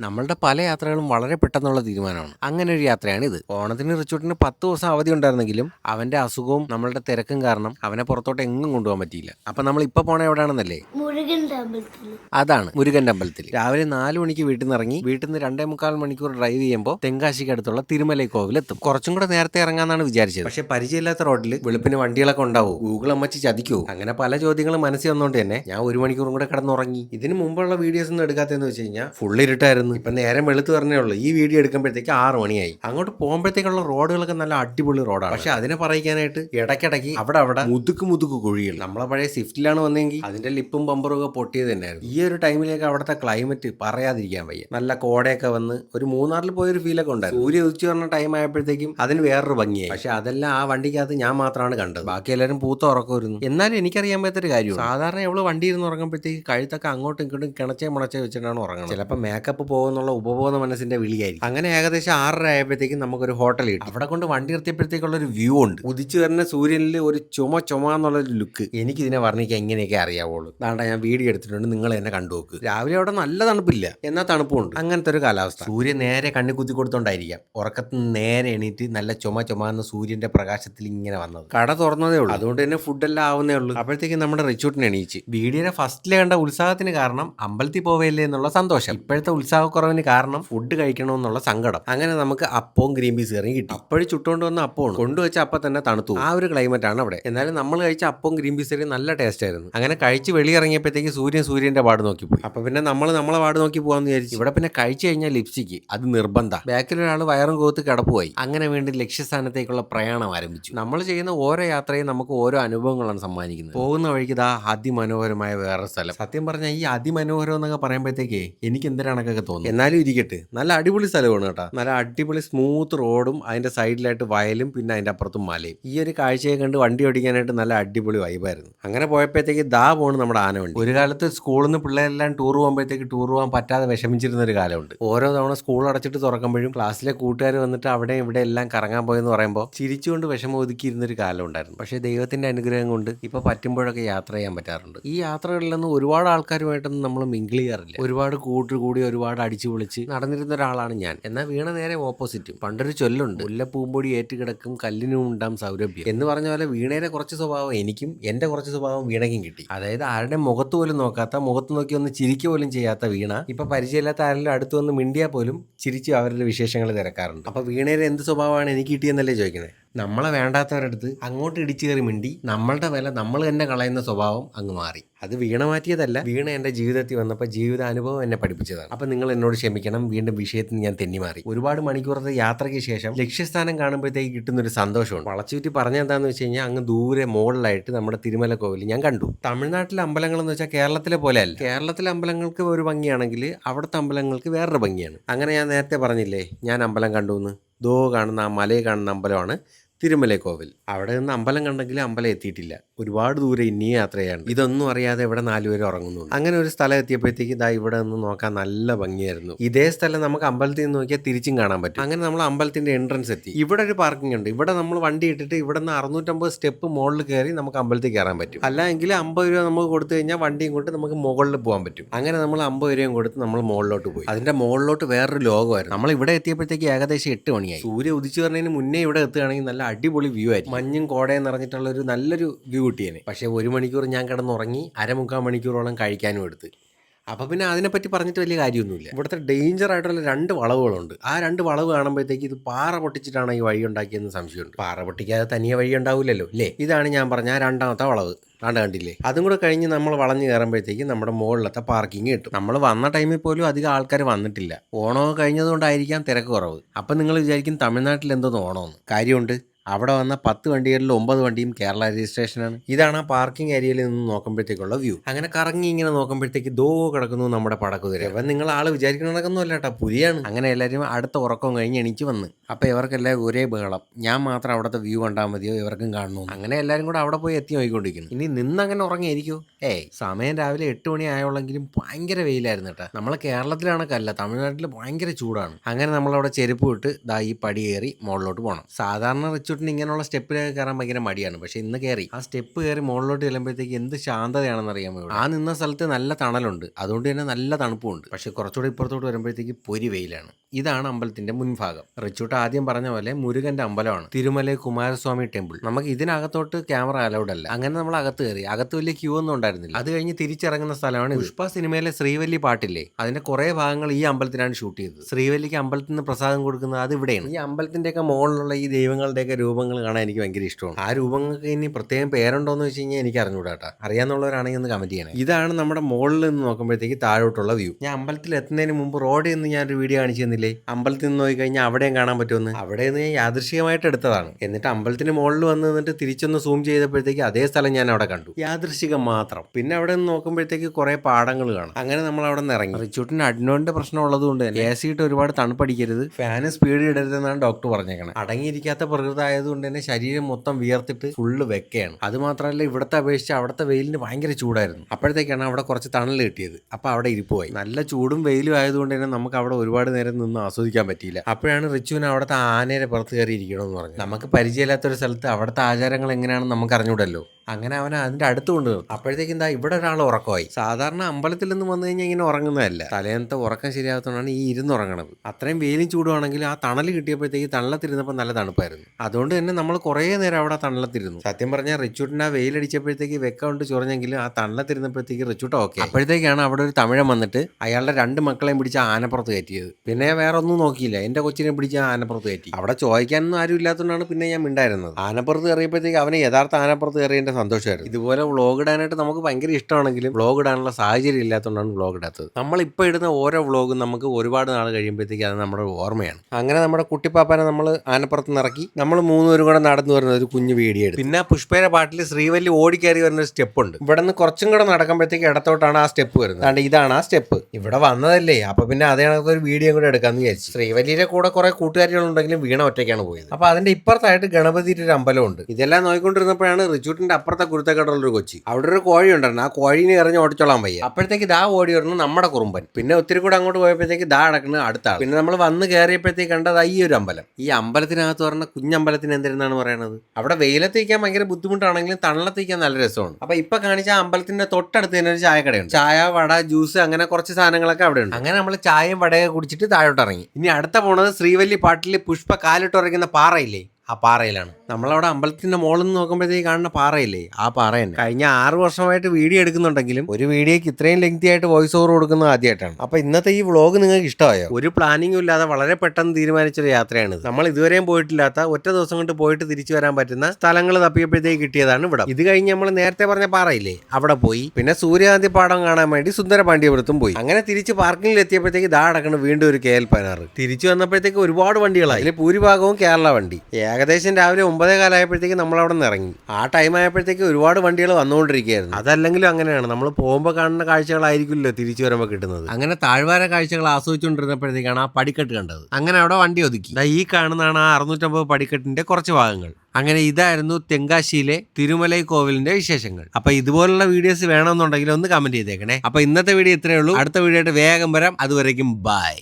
നമ്മളുടെ പല യാത്രകളും വളരെ പെട്ടെന്നുള്ള തീരുമാനമാണ്. അങ്ങനെ ഒരു യാത്രയാണ് ഇത്. ഓണത്തിന് റിച്ചൂട്ടിന് പത്ത് ദിവസം അവധി ഉണ്ടായിരുന്നെങ്കിലും അവന്റെ അസുഖവും നമ്മളുടെ തിരക്കും കാരണം അവനെ പുറത്തോട്ട് എങ്ങും കൊണ്ടുപോകാൻ പറ്റിയില്ല. അപ്പൊ നമ്മൾ ഇപ്പൊ പോണ എവിടെയാണെന്നല്ലേ? അതാണ് മുരുകൻ അമ്പലത്തിൽ രാവിലെ നാല് മണിക്ക് വീട്ടിൽ നിന്ന് ഇറങ്ങി വീട്ടിൽ നിന്ന് രണ്ടേ മുക്കാൽ മണിക്കൂർ ഡ്രൈവ് ചെയ്യുമ്പോൾ തെങ്കാശിക്ക് അടുത്തുള്ള തിരുമലൈ കോവിലെത്തും. കുറച്ചും കൂടെ നേരത്തെ ഇറങ്ങാന്നാണ് വിചാരിച്ചത്. പക്ഷെ പരിചയമില്ലാത്ത റോഡിൽ വെളുപ്പിന് വണ്ടികളൊക്കെ ഉണ്ടാവും. ഗൂഗിൾ അമ്മച്ചി ചതിക്കൂ? അങ്ങനെ പല ചോദ്യങ്ങളും മനസ്സിൽ വന്നുകൊണ്ട് തന്നെ ഞാൻ ഒരു മണിക്കൂറും കൂടെ കിടന്നുറങ്ങി. ഇതിന് മുമ്പുള്ള വീഡിയോസ് ഒന്നും എടുക്കാത്തതെന്ന് വെച്ച് കഴിഞ്ഞാൽ ഫുൾ ഇരുട്ടായിരുന്നു. ഇപ്പൊ നേരം വെളുത്ത് പറഞ്ഞേ ഉള്ളൂ. ഈ വീഡിയോ എടുക്കുമ്പോഴത്തേക്ക് ആറ് മണിയായി. അങ്ങോട്ട് പോകുമ്പോഴത്തേക്കുള്ള റോഡുകളൊക്കെ നല്ല അടിപൊളി റോഡാണ്. പക്ഷെ അതിനെ പറയിക്കാനായിട്ട് ഇടയ്ക്കിടയ്ക്ക് അവിടെ അവിടെ മുതുക്ക് മുതുക്ക് കുഴികൾ. നമ്മളെ പഴയ സ്വിഫ്റ്റിലാണ് വന്നെങ്കിൽ അതിന്റെ ലിപ്പും ബമ്പറും ഒക്കെ പൊട്ടിയത് തന്നെയായിരുന്നു. ഈ ഒരു ടൈമിലേക്ക് അവിടുത്തെ ക്ലൈമറ്റ് പറയാതിരിക്കാൻ വയ്യ. നല്ല കോടയൊക്കെ വന്ന് ഒരു മൂന്നാറിൽ പോയൊരു ഫീലൊക്കെ ഉണ്ടായിരുന്നു. സൂര്യ ഉദിച്ചു പറഞ്ഞ ടൈം ആയപ്പോഴത്തേക്കും അതിന് വേറൊരു ഭംഗിയായി. പക്ഷെ അതെല്ലാം ആ വണ്ടിക്കകത്ത് ഞാൻ മാത്രമാണ് കണ്ടത്. ബാക്കി എല്ലാവരും പൂത്ത ഉറക്കമായിരുന്നു. എന്നാലും എനിക്കറിയാൻ പറ്റാത്തൊരു കാര്യം സാധാരണ എവൾ വണ്ടി ഇരുന്ന് ഉറങ്ങുമ്പോഴത്തേക്ക് കഴുത്തൊക്കെ അങ്ങോട്ടും ഇങ്ങോട്ടും കിണച്ചേ മുണച്ചേ വെച്ചിട്ടാണ് ഉറങ്ങുന്നത് ചിലപ്പോൾ മേക്കപ്പ് പോകുന്നുള്ള ഉപബോധ മനസ്സിന്റെ വിളിയായിരിക്കും. അങ്ങനെ ഏകദേശം ആറര ആയപ്പോഴത്തേക്കും നമുക്കൊരു ഹോട്ടൽ കിട്ടും. അവിടെ കൊണ്ട് വണ്ടി നിർത്തിയപ്പോഴത്തേക്കുള്ള ഒരു വ്യൂ ഉണ്ട്. ഉദിച്ചു വരുന്ന സൂര്യനിൽ ഒരു ചുമ ചുമ എന്നുള്ളൊരു ലുക്ക് എനിക്ക് ഇതിനെ വർണിക്കാൻ എങ്ങനെയൊക്കെ അറിയാവുള്ളൂ. അതാണ്ട് ഞാൻ വീഡിയോ എടുത്തിട്ടുണ്ട്. നിങ്ങൾ എന്നെ കണ്ടു നോക്ക്. രാവിലെ അവിടെ നല്ല തണുപ്പില്ല. എന്നാൽ തണുപ്പുണ്ട്. അങ്ങനത്തെ ഒരു കാലാവസ്ഥ. സൂര്യൻ നേരെ കണ്ണി കുത്തി കൊടുത്തോണ്ടായിരിക്കാം ഉറക്കത്തിൽ നേരെ എണീറ്റ് നല്ല ചുമ ചുമ എന്ന സൂര്യന്റെ പ്രകാശത്തിൽ ഇങ്ങനെ വന്നത്. കട തുറന്നതേ ഉള്ളൂ. അതുകൊണ്ട് തന്നെ ഫുഡെല്ലാം ആവുന്നേ ഉള്ളൂ. അപ്പോഴത്തേക്കും നമ്മുടെ റിച്ചൂട്ടിന് എണീച്ച്. വീഡിയോയുടെ ഫസ്റ്റിലെ കണ്ട ഉത്സാഹത്തിന് കാരണം അമ്പലത്തിൽ പോവേലേ എന്നുള്ള സന്തോഷം. ഇപ്പോഴത്തെ ഉത്സാഹക്കുറവിന് കാരണം ഫുഡ് കഴിക്കണമെന്നുള്ള സങ്കടം. അങ്ങനെ നമുക്ക് അപ്പവും ഗ്രീൻ പീസ് കറിയും കിട്ടി. അപ്പോഴും ചുട്ടുകൊണ്ട് വന്ന അപ്പമാണ് കൊണ്ടുവച്ച അപ്പം തന്നെ തണുത്തു ആ ഒരു ക്ലൈമറ്റ് ആണ് അവിടെ. എന്നാലും നമ്മൾ കഴിച്ച അപ്പവും ഗ്രീൻ പീസ് കറിയും നല്ല ടേസ്റ്റ് ആയിരുന്നു. അങ്ങനെ കഴിച്ച് വെളിയിറങ്ങിയപ്പോഴത്തേക്ക് സൂര്യൻ സൂര്യന്റെ പാട് നോക്കി പോയി. അപ്പൊ പിന്നെ നമ്മൾ നമ്മളെ പാട് നോക്കി പോകാന്ന് വിചാരിച്ചു. ഇവിടെ പിന്നെ കഴിച്ചു കഴിഞ്ഞാൽ ലിപ്സ്റ്റിക്ക് അത് നിർബന്ധ. ബാക്കിൽ ഒരാൾ വയറും കോത്ത് കിടപ്പുപോയി അങ്ങനെ വേണ്ടി ലക്ഷ്യസ്ഥാനത്തേക്കുള്ള പ്രയാണം ആരംഭിച്ചു. നമ്മൾ ചെയ്യുന്ന ഓരോ യാത്രയും നമുക്ക് ഓരോ അനുഭവങ്ങളാണ് സമ്മാനിക്കുന്നത്. പോകുന്ന വഴിക്ക് ഇതാ അതിമനോഹരമായ വേറെ സ്ഥലം. സത്യം പറഞ്ഞാൽ ഈ അതിമനോഹരം എന്നൊക്കെ പറയുമ്പോഴത്തേക്ക് എനിക്ക് എന്തിനാണൊക്കെ തോന്നുന്നു എന്നാലും ഇരിക്കട്ടെ. നല്ല അടിപൊളി സ്ഥലമാണ് കേട്ടോ. നല്ല അടിപൊളി സ്മൂത്ത് റോഡും അതിന്റെ സൈഡിലായിട്ട് വയലും പിന്നെ അതിന്റെ അപ്പുറത്തും മലയും. ഈ ഒരു കാഴ്ചയെ കണ്ട് വണ്ടി ഓടിക്കാനായിട്ട് നല്ല അടിപൊളി വൈബായിരുന്നു അങ്ങനെ പോയപ്പോഴത്തേക്ക് ദാ പോണ് നമ്മുടെ ആന വണ്ടി ഒരു കാലത്ത് സ്കൂളിൽ നിന്ന് പിള്ളേരെല്ലാം ടൂർ പോകുമ്പോഴത്തേക്ക് ടൂർ പോകാൻ പറ്റാതെ വിഷമിച്ചിരുന്ന ഒരു കാലമുണ്ട്. ഓരോ തവണ സ്കൂൾ അടച്ചിട്ട് തുറക്കുമ്പോഴും ക്ലാസ്സിലെ കൂട്ടുകാർ വന്നിട്ട് അവിടെ ഇവിടെ എല്ലാം കറങ്ങാൻ പോയെന്ന് പറയുമ്പോൾ ചിരിച്ചുകൊണ്ട് വിഷമം ഒതുക്കിയിരുന്ന ഒരു കാലം ഉണ്ടായിരുന്നു. പക്ഷേ ദൈവത്തിന്റെ അനുഗ്രഹം കൊണ്ട് ഇപ്പൊ പറ്റുമ്പോഴൊക്കെ യാത്ര ചെയ്യാൻ പറ്റാറുണ്ട്. ഈ യാത്രകളിലൊന്നും ഒരുപാട് ആൾക്കാരുമായിട്ടൊന്നും നമ്മൾ മിങ്കിൾ ചെയ്യാറില്ല. ഒരുപാട് കൂട്ടുകൂടി ഒരുപാട് അടിച്ചു പൊളിച്ച് നടന്നിരുന്ന ഒരാളാണ് ഞാൻ. എന്നാൽ വീണ നേരെ ഓപ്പോസിറ്റും. പണ്ടൊരു ചൊല്ലുണ്ട്. മുല്ലപ്പൂമ്പൊടി ഏറ്റുകിടക്കും കല്ലിനും ഉണ്ടാം സൗരഭ്യം. എന്ന് പറഞ്ഞ പോലെ വീണയുടെ കുറച്ച് സ്വഭാവം എനിക്കും എന്റെ കുറച്ച് സ്വഭാവം വീണയ്ക്കും കിട്ടി. അതായത് ആരുടെ മുഖത്ത് പോലും നോക്കാത്ത മുഖത്ത് നോക്കി ഒന്ന് ചിരിക്കുക പോലും ചെയ്യാത്ത വീണ ഇപ്പൊ പരിചയമില്ലാത്ത ആരെങ്കിലും അടുത്ത് വന്ന് മിണ്ടിയാൽ പോലും ചിരിച്ചു അവരുടെ വിശേഷങ്ങൾ തിരക്കാറുണ്ട്. അപ്പൊ വീണയുടെ എന്ത് സ്വഭാവമാണ് എനിക്ക് കിട്ടിയെന്നല്ലേ ചോദിക്കുന്നത്? നമ്മളെ വേണ്ടാത്തവരടുത്ത് അങ്ങോട്ട് ഇടിച്ചു കയറി മിണ്ടി നമ്മളുടെ വില നമ്മൾ തന്നെ കളയുന്ന സ്വഭാവം അങ്ങ് മാറി. അത് വീണ മാറ്റിയതല്ല വീണ എന്റെ ജീവിതത്തിൽ വന്നപ്പോൾ ജീവിതാനുഭവം എന്നെ പഠിപ്പിച്ചതാണ്. അപ്പം നിങ്ങൾ എന്നോട് ക്ഷമിക്കണം വീണ്ടും വിഷയത്തിൽ ഞാൻ തെന്നി മാറി ഒരുപാട് മണിക്കൂറത്തെ യാത്രയ്ക്ക് ശേഷം ലക്ഷ്യസ്ഥാനം കാണുമ്പോഴത്തേക്ക് കിട്ടുന്ന ഒരു സന്തോഷമുണ്ട് വളച്ചുറ്റി പറഞ്ഞ എന്താണെന്ന് വെച്ച് കഴിഞ്ഞാൽ അങ്ങ് ദൂരെ മുകളിലായിട്ട് നമ്മുടെ തിരുമല കോവിൽ ഞാൻ കണ്ടു. തമിഴ്നാട്ടിലെ അമ്പലങ്ങൾ എന്ന് വെച്ചാൽ കേരളത്തിലെ പോലെ അല്ല. കേരളത്തിലെ അമ്പലങ്ങൾക്ക് ഒരു ഭംഗിയാണെങ്കിൽ അവിടുത്തെ അമ്പലങ്ങൾക്ക് വേറൊരു ഭംഗിയാണ്. അങ്ങനെ ഞാൻ നേരത്തെ പറഞ്ഞില്ലേ ഞാൻ അമ്പലം കണ്ടു എന്ന്. ദോ കാണുന്ന ആ മലയെ കാണുന്ന അമ്പലമാണ്. തിരുമല കോവിൽ അവിടെ നിന്ന് അമ്പലം കണ്ടെങ്കിൽ അമ്പലം എത്തിയിട്ടില്ല. ഒരുപാട് ദൂരെ ഇനിയും യാത്രയാണ് ഇതൊന്നും അറിയാതെ ഇവിടെ നാലുപേർ ഉറങ്ങുന്നു അങ്ങനെ ഒരു സ്ഥലം എത്തിയപ്പോഴത്തേക്ക് ഇതാ ഇവിടെ നിന്ന് നോക്കാൻ നല്ല ഭംഗിയായിരുന്നു. ഇതേ സ്ഥലം നമുക്ക് അമ്പലത്തിൽ നിന്ന് നോക്കിയാൽ തിരിച്ചും കാണാൻ പറ്റും. അങ്ങനെ നമ്മൾ അമ്പലത്തിന്റെ എൻട്രൻസ് എത്തി. ഇവിടെ ഒരു പാർക്കിംഗ് ഉണ്ട്. ഇവിടെ നമ്മൾ വണ്ടി ഇട്ടിട്ട് ഇവിടെ നിന്ന് അറുന്നൂറ്റമ്പത് സ്റ്റെപ്പ് മുകളിൽ കയറി നമുക്ക് അമ്പലത്തിൽ കയറാൻ പറ്റും. അല്ല എങ്കിൽ അമ്പത് രൂപ നമുക്ക് കൊടുത്തു കഴിഞ്ഞാൽ വണ്ടിയും കൊണ്ട് നമുക്ക് മുകളിൽ പോകാൻ പറ്റും. അങ്ങനെ നമ്മൾ അമ്പത് രൂപയും കൊടുത്ത് നമ്മൾ മുകളിലോട്ട് പോയി. അതിന്റെ മുകളിലോട്ട് വേറൊരു ലോകമായിരുന്നു. നമ്മൾ ഇവിടെ എത്തിയപ്പോഴത്തേക്ക് ഏകദേശം എട്ട് മണിയായി. സൂര്യ ഉദിച്ചു പറഞ്ഞതിന് മുന്നേ ഇവിടെ എത്തുകയാണെങ്കിൽ നല്ല അടിപൊളി വ്യൂ ആയിരിക്കും. മഞ്ഞും കോടയും നിറഞ്ഞിട്ടുള്ള ഒരു നല്ലൊരു വ്യൂ കിട്ടിയേനെ. പക്ഷേ ഒരു മണിക്കൂർ ഞാൻ കിടന്നുറങ്ങി അരമുക്കാൽ മണിക്കൂറോളം കഴിക്കാനും എടുത്ത്. അപ്പൊ പിന്നെ അതിനെപ്പറ്റി പറഞ്ഞിട്ട് വലിയ കാര്യമൊന്നുമില്ല. ഇവിടുത്തെ ഡേഞ്ചർ ആയിട്ടുള്ള രണ്ട് വളവുകളുണ്ട്. ആ രണ്ട് വളവ് കാണുമ്പോഴത്തേക്ക് ഇത് പാറ പൊട്ടിച്ചിട്ടാണ് ഈ വഴി ഉണ്ടാക്കിയെന്ന് സംശയമുണ്ട്. പാറ പൊട്ടിക്കാതെ തനിയെ വഴി ഉണ്ടാവില്ലല്ലോ അല്ലേ ഇതാണ് ഞാൻ പറഞ്ഞ രണ്ടാമത്തെ വളവ്. കണ്ട കണ്ടില്ലേ? അതും കൂടെ കഴിഞ്ഞ് നമ്മൾ വളഞ്ഞു കയറുമ്പോഴത്തേക്ക് നമ്മുടെ മുകളിലത്തെ പാർക്കിംഗ് കിട്ടും. നമ്മൾ വന്ന ടൈമിൽ പോലും അധികം ആൾക്കാർ വന്നിട്ടില്ല. ഓണമൊക്കെ കഴിഞ്ഞതുകൊണ്ടായിരിക്കാം തിരക്ക് കുറവ്. അപ്പം നിങ്ങൾ വിചാരിക്കും തമിഴ്നാട്ടിൽ എന്തോന്ന് ഓണമെന്ന് കാര്യമുണ്ട്? അവിടെ വന്ന പത്ത് വണ്ടികളിൽ ഒമ്പത് വണ്ടിയും കേരള രജിസ്ട്രേഷനാണ്. ഇതാണ് ആ പാർക്കിംഗ് ഏരിയയിൽ നിന്ന് നോക്കുമ്പോഴത്തേക്കുള്ള വ്യൂ. അങ്ങനെ കറങ്ങി ഇങ്ങനെ നോക്കുമ്പോഴത്തേക്ക് ദോ കിടക്കുന്നു നമ്മുടെ പടക്കുതിര ഇവൻ നിങ്ങൾ ആൾ വിചാരിക്കണതൊന്നും അല്ല കേട്ടോ. പുലിയാണ്. അങ്ങനെ എല്ലാവരും അടുത്ത ഉറക്കം കഴിഞ്ഞ് എണീച്ച് വന്ന്. അപ്പൊ ഇവർക്കെല്ലാം ഒരേ ബഹളം. ഞാൻ മാത്രം അവിടുത്തെ വ്യൂ കണ്ടാൽ മതിയോ? ഇവർക്കും കാണണോ അങ്ങനെ എല്ലാവരും കൂടെ അവിടെ പോയി എത്തി നോക്കിക്കൊണ്ടിരിക്കുന്നു. ഇനി നിന്ന് അങ്ങനെ ഉറങ്ങിയിരിക്കോ ഏയ് സമയം രാവിലെ എട്ട് മണി ആയോളെങ്കിലും ഭയങ്കര വെയിലായിരുന്നു കേട്ടോ. നമ്മളെ കേരളത്തിലാണൊക്കെയല്ല തമിഴ്നാട്ടിൽ ഭയങ്കര ചൂടാണ്. അങ്ങനെ നമ്മളവിടെ ചെരുപ്പ് വിട്ട് ദാ ഈ പടി കയറി മുകളിലോട്ട് പോകണം സാധാരണ റിച്ചു റിച്ചൂട്ടിന് ഇങ്ങനെയുള്ള സ്റ്റെപ്പിലൊക്കെ കയറാൻ ഭയങ്കര മടിയാണ്. പക്ഷെ ഇന്ന് കയറി. ആ സ്റ്റെപ്പ് കയറി മുകളിലോട്ട് ചെല്ലുമ്പോഴത്തേക്ക് എന്ത് ശാന്തതയാണെന്ന് ഇവിടെ. ആ നിന്ന സ്ഥലത്ത് നല്ല തണലുണ്ട്. അതുകൊണ്ട് തന്നെ നല്ല തണുപ്പുണ്ട് പക്ഷെ കുറച്ചുകൂടി ഇപ്പുറത്തോട്ട് വരുമ്പോഴത്തേക്ക് പൊരി വെയിലാണ്. ഇതാണ് അമ്പലത്തിന്റെ മുൻഭാഗം. റിച്ചൂട്ട് ആദ്യം പറഞ്ഞ പോലെ മുരുകന്റെ അമ്പലമാണ്. തിരുമല കുമാരസ്വാമി ടെമ്പിൾ. നമുക്ക് ഇതിനകത്തോട്ട് ക്യാമറ അലൗഡ് അല്ല. അങ്ങനെ നമ്മൾ അകത്ത് കയറി. അകത്ത് വലിയ ക്യൂ ഒന്നും ഉണ്ടായിരുന്നില്ല. അത് കഴിഞ്ഞ് തിരിച്ചിറങ്ങുന്ന സ്ഥലമാണ് പുഷ്പ സിനിമയിലെ ശ്രീവല്ലി പാട്ടില്ലേ? അതിന്റെ കുറെ ഭാഗങ്ങൾ ഈ അമ്പലത്തിലാണ് ഷൂട്ട് ചെയ്തത്. ശ്രീവല്ലിക്ക് അമ്പലത്തിൽ നിന്ന് പ്രസാദം കൊടുക്കുന്നത് അത് ഇവിടെയാണ്. ഈ അമ്പലത്തിന്റെയൊക്കെ മുകളിലുള്ള ഈ ദൈവങ്ങളുടെയൊക്കെ രൂപങ്ങൾ കാണാൻ എനിക്ക് ഭയങ്കര ഇഷ്ടമാണ്. ആ രൂപങ്ങൾക്ക് ഇനി പ്രത്യേകം പേരുണ്ടോ എന്ന് വെച്ച് കഴിഞ്ഞാൽ എനിക്ക് അറിഞ്ഞുകൂടാട്ടാ അറിയാന്നുള്ളവരാണെങ്കിൽ ഒന്ന് കമന്റ് ചെയ്യണം. ഇതാണ് നമ്മുടെ മുകളിൽ നിന്ന് നോക്കുമ്പോഴത്തേക്ക് താഴോട്ടുള്ള വ്യൂ. ഞാൻ അമ്പലത്തിൽ എത്തുന്നതിന് മുമ്പ് റോഡിൽ നിന്ന് ഞാൻ ഒരു വീഡിയോ കാണിച്ചു തന്നില്ലേ? അമ്പലത്തിൽ നിന്ന് നോക്കി കഴിഞ്ഞാൽ അവിടെയും കാണാൻ പറ്റുമെന്ന്. അവിടെ നിന്ന് ഞാൻ യാദൃശികമായിട്ട് എടുത്തതാണ്. എന്നിട്ട് അമ്പലത്തിന് മുകളിൽ വന്ന് നിന്നിട്ട് തിരിച്ചൊന്ന് സൂം ചെയ്തപ്പോഴത്തേക്ക് അതേ സ്ഥലം ഞാൻ അവിടെ കണ്ടു. യാദൃശികം മാത്രം. പിന്നെ അവിടെ നിന്ന് നോക്കുമ്പോഴത്തേക്ക് കുറെ പാടങ്ങൾ കാണാം. അങ്ങനെ നമ്മൾ അവിടെ നിന്ന് ഇറങ്ങി. റിച്ചൂട്ടിന് അഡ്നോന്റെ പ്രശ്നം ഉള്ളതുകൊണ്ട് എ സി ഇട്ട് ഒരുപാട് തണുപ്പടിക്കരുത്. ഫാന് സ്പീഡ് ഇടരുതെന്നാണ് ഡോക്ടർ പറഞ്ഞേക്കണം. അടങ്ങിയിരിക്കാത്ത പ്രകൃതി ആയതുകൊണ്ട് തന്നെ ശരീരം മൊത്തം വിയർത്തിട്ട് ഫുള്ള് വെക്കയാണ്. അത് മാത്രമല്ല ഇവിടത്തെ അപേക്ഷിച്ച് അവിടുത്തെ വെയിലിന് ഭയങ്കര ചൂടായിരുന്നു. അപ്പോഴത്തേക്കാണ് അവിടെ കുറച്ച് തണൽ കിട്ടിയത്. അപ്പോൾ അവിടെ ഇരിപ്പുപോയി നല്ല ചൂടും വെയിലും ആയതുകൊണ്ട് തന്നെ നമുക്ക് അവിടെ ഒരുപാട് നേരം നിന്ന് ആസ്വദിക്കാൻ പറ്റിയില്ല. അപ്പോഴാണ് റിച്ചുവിന് അവിടുത്തെ ആനയുടെ പുറത്ത് കയറി ഇരിക്കണമെന്ന് പറഞ്ഞു നമുക്ക് പരിചയമില്ലാത്തൊരു സ്ഥലത്ത് അവിടുത്തെ ആചാരങ്ങൾ എങ്ങനെയാണെന്ന് നമുക്ക് അറിഞ്ഞൂടല്ലോ. അങ്ങനെ അവൻ അതിന്റെ അടുത്ത് കൊണ്ട് നിർത്തും. അപ്പോഴത്തേക്കും എന്താ ഇവിടെ ഒരാൾ ഉറക്കമായി. സാധാരണ അമ്പലത്തിൽ നിന്ന് വന്നു കഴിഞ്ഞാൽ ഇങ്ങനെ ഉറങ്ങുന്നതല്ല. തലേന്നത്തെ ഉറക്കം ശരിയാകത്തോണ്ടാണ് ഈ ഇരുന്നുറങ്ങണത് അത്രയും വെയിലും ചൂടുവാണെങ്കിൽ ആ തണൽ കിട്ടിയപ്പോഴത്തേക്ക് തണലത്തിരുന്നപ്പോൾ നല്ല തണുപ്പായിരുന്നു. അതുകൊണ്ട് തന്നെ നമ്മൾ കുറേ നേരം അവിടെ തണലത്തിരുന്നു. സത്യം പറഞ്ഞാൽ റിച്ചൂട്ടിന് ആ വെയിലടിച്ചപ്പോഴത്തേക്ക് വെക്ക കൊണ്ട് ചൊറഞ്ഞെങ്കിലും ആ തണലത്തിരുന്നപ്പോഴത്തേക്ക് റിച്ചൂട്ട് ഓക്കെ. അപ്പോഴത്തേക്കാണ് അവിടെ ഒരു തമിഴൻ വന്നിട്ട് അയാളുടെ രണ്ട് മക്കളെയും പിടിച്ച ആനപ്പുറത്ത് കയറ്റിയത്. പിന്നെ വേറെ ഒന്നും നോക്കിയില്ല. എന്റെ കൊച്ചിനെ പിടിച്ച ആനപ്പുറത്ത് കയറ്റി. അവിടെ ചോദിക്കാനൊന്നും ആരും ഇല്ലാത്തതുകൊണ്ടാണ് പിന്നെ ഞാൻ മിണ്ടായിരുന്നത്. ആനപ്പുറത്ത് കയറിയപ്പോഴത്തേക്ക് അവനെ യഥാർത്ഥ ആനപ്പുറത്ത് കയറിയതിന്റെ സന്തോഷമായിരുന്നു ഇതുപോലെ വ്ളോഗ് ഇടാനായിട്ട് നമുക്ക് ഭയങ്കര ഇഷ്ടമാണെങ്കിലും വ്ളോഗ് ഇടാനുള്ള സാഹചര്യം ഇല്ലാത്തതുകൊണ്ടാണ് വ്ളോഗ് ഇടാത്തത്. നമ്മൾ ഇപ്പോൾ ഇടുന്ന ഓരോ വ്ളോഗും നമുക്ക് ഒരുപാട് നാൾ കഴിയുമ്പോഴത്തേക്ക് അത് നമ്മുടെ ഓർമ്മയാണ്. അങ്ങനെ നമ്മുടെ കുട്ടിപ്പാപ്പനെ നമ്മൾ ആനപ്പുറത്ത് നിന്ന് ഇറക്കി നമ്മൾ മൂന്നുപേരും കൂടെ നടന്നു വരുന്ന ഒരു കുഞ്ഞു വീഡിയോ എടുത്തു. പിന്നെ പുഷ്പയുടെ പാട്ടിൽ ശ്രീവല്ലി ഓടിക്കയറി വരുന്ന ഒരു സ്റ്റെപ്പ് ഉണ്ട്. ഇവിടെ നിന്ന് കുറച്ചും കൂടെ നടക്കുമ്പോഴത്തേക്ക് ഇടത്തോട്ടാണ് ആ സ്റ്റെപ്പ് വരുന്നത്. അതുകൊണ്ട് ഇതാണ് ആ സ്റ്റെപ്പ് ഇവിടെ വന്നതല്ലേ. അപ്പൊ പിന്നെ അതേ ഒരു വീഡിയോ കൂടെ എടുക്കാന്ന് വിചാരിച്ചു. ശ്രീവല്ലിയുടെ കൂടെ കുറെ കൂട്ടുകാരികളുണ്ടെങ്കിലും വീണ ഒറ്റയ്ക്കാണ് പോയത്. അപ്പൊ അതിന്റെ ഇപ്പുറത്തായിട്ട് ഗണപതിയുടെ ഒരു അമ്പലമുണ്ട്. ഇതെല്ലാം നോക്കിക്കൊണ്ടിരുന്നപ്പോഴാണ് റിച്ചൂട്ടിന്റെ അപ്പുറത്തെ കുരുത്തക്കടയുള്ള കൊച്ചി. അവിടെ ഒരു കോഴി ഉണ്ടായിരുന്നു ആ കോഴീനെ എറിഞ്ഞ് ഓടിച്ചോളാൻ വയ്യ. അപ്പോഴത്തേക്ക് ദാ ഓടി വരുന്നു നമ്മുടെ കുറുമ്പൻ. പിന്നെ ഒത്തിരി കൂടെ അങ്ങോട്ട് പോയപ്പോഴത്തേക്ക് ദാ അടക്കുന്നത് അടുത്ത പിന്നെ നമ്മൾ വന്ന് കയറിയപ്പോഴത്തേക്ക് കണ്ടത് ഈ ഒരു അമ്പലം. ഈ അമ്പലത്തിനകത്ത് പറഞ്ഞ കുഞ്ഞമ്പലത്തിന് എന്തിരുന്നാണ് പറയണത്? അവിടെ വെയിലത്തേക്കാൻ ഭയങ്കര ബുദ്ധിമുട്ടാണെങ്കിലും തണലത്തേക്കാൻ നല്ല രസമാണ്. അപ്പൊ ഇപ്പൊ കാണിച്ച അമ്പലത്തിന്റെ തൊട്ടടുത്ത് തന്നെ ഒരു ചായക്കടയുണ്ട്. ചായ വട ജ്യൂസ് അങ്ങനെ കുറച്ച് സാധനങ്ങളൊക്കെ അവിടെ ഉണ്ട്. അങ്ങനെ നമ്മൾ ചായയും വടയൊക്കെ കുടിച്ചിട്ട് താഴോട്ട് ഇറങ്ങി ഇനി അടുത്ത പോണത് ശ്രീവല്ലി പാട്ടിൽ പുഷ്പ കാലിട്ട് ഉറങ്ങുന്ന പാറയില്ലേ? ആ പാറയിലാണ്. നമ്മളവിടെ അമ്പലത്തിന്റെ മുകളിൽ നിന്ന് നോക്കുമ്പോഴത്തേക്ക് കാണുന്ന പാറയില്ലേ? ആ പാറ തന്നെ. കഴിഞ്ഞ ആറ് വർഷമായിട്ട് വീഡിയോ എടുക്കുന്നുണ്ടെങ്കിലും ഒരു വീഡിയോക്ക് ഇത്രയും ലെങ്തി ആയിട്ട് വോയിസ് ഓവർ കൊടുക്കുന്നത് ആദ്യമായിട്ടാണ്. അപ്പൊ ഇന്നത്തെ ഈ വ്ളോഗ് നിങ്ങൾക്ക് ഇഷ്ടമായോ? ഒരു പ്ലാനിങ്ങും ഇല്ലാതെ വളരെ പെട്ടെന്ന് തീരുമാനിച്ചൊരു യാത്രയാണ് നമ്മൾ ഇതുവരെയും പോയിട്ടില്ലാത്ത ഒറ്റ ദിവസം കൊണ്ട് പോയിട്ട് തിരിച്ചു വരാൻ പറ്റുന്ന സ്ഥലങ്ങൾ തപ്പിയപ്പോഴത്തേക്ക് കിട്ടിയതാണ് ഇവിടെ. ഇത് കഴിഞ്ഞ് നമ്മൾ നേരത്തെ പറഞ്ഞ പാറയില്ലേ? അവിടെ പോയി. പിന്നെ സൂര്യകാന്തി പാടം കാണാൻ വേണ്ടി സുന്ദരപാണ്ഡ്യപുരത്തും പോയി. അങ്ങനെ തിരിച്ച് പാർക്കിങ്ങിൽ എത്തിയപ്പോഴത്തേക്ക് ദാ അടക്കണം വീണ്ടും ഒരു കെ എൽ പതിനാറ്. തിരിച്ചു വന്നപ്പോഴത്തേക്ക് ഒരുപാട് വണ്ടികളായി. ഭൂരിഭാഗവും കേരള വണ്ടി. ഏകദേശം രാവിലെ ഒമ്പതേ കാലമായപ്പോഴത്തേക്ക് നമ്മൾ അവിടെ നിന്ന് ഇറങ്ങി. ആ ടൈം ആയപ്പോഴത്തേക്ക് ഒരുപാട് വണ്ടികൾ വന്നുകൊണ്ടിരിക്കുകയായിരുന്നു. അതല്ലെങ്കിലും അങ്ങനെയാണ്. നമ്മൾ പോകുമ്പോൾ കാണുന്ന കാഴ്ചകളായിരിക്കുമല്ലോ തിരിച്ചു വരുമ്പോൾ കിട്ടുന്നത്. അങ്ങനെ താഴ്വാര കാഴ്ചകൾ ആസ്വദിച്ചുകൊണ്ടിരുന്നപ്പോഴത്തേക്കാണ് ആ പടിക്കെട്ട് കണ്ടത്. അങ്ങനെ അവിടെ വണ്ടി ഒതുക്കി. ഈ കാണുന്നതാണ് ആ അറുന്നൂറ്റമ്പത് പടിക്കെട്ടിന്റെ കുറച്ച് ഭാഗങ്ങൾ. അങ്ങനെ ഇതായിരുന്നു തെങ്കാശിയിലെ തിരുമലൈ കോവിലിന്റെ വിശേഷങ്ങൾ. അപ്പൊ ഇതുപോലുള്ള വീഡിയോസ് വേണമെന്നുണ്ടെങ്കിൽ ഒന്ന് കമന്റ് ചെയ്തേക്കണേ. അപ്പൊ ഇന്നത്തെ വീഡിയോ ഇത്രയേ ഉള്ളൂ. അടുത്ത വീഡിയോ ആയിട്ട് വേഗം വരാം. അതുവരേക്കും ബൈ